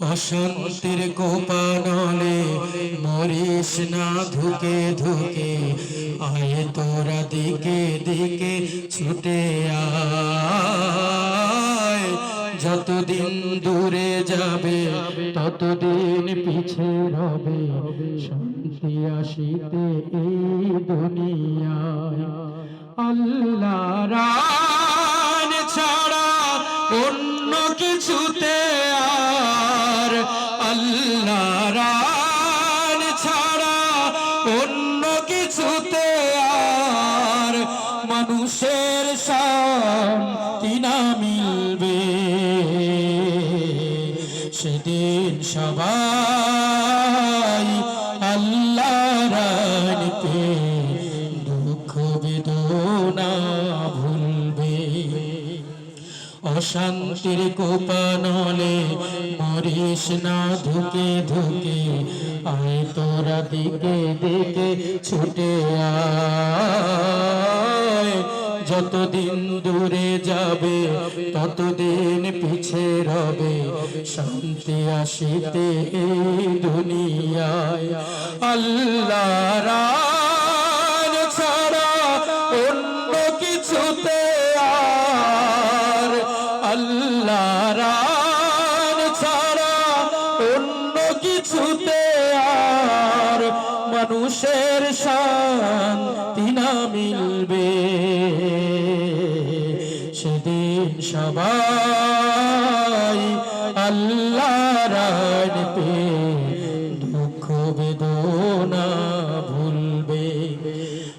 অশান্তির কোপানলে মরিস না ধুকে ধুকে, আয় তোরা দিকে দিকে ছুটে যতদিন দূরে যাবে, ততদিন পিছে রবে, শান্তি আসিতে এই দুনিয়ায়। আল্লাহ ছাড়া অন্য কিছুতে মানুষের শান্তি না মিলবে। সেদিন সবাই আল্লাহ রানকে দুঃখ বেদনা ভুলবে। অশান্তির কোপানলে মরিস না, ধুকে ধুকে আয় তোরা দিকে দিকে ছুটে আয়। যতদিন দূরে যাবে ততদিন পিছে রবে। শান্তি আসিতে এই দুনিয়ায়। আল্লাহ বিশ্বের শান্তি না মিলবে। সেদিন সবাই আল্লাহ রায় পে দুঃখ বেদন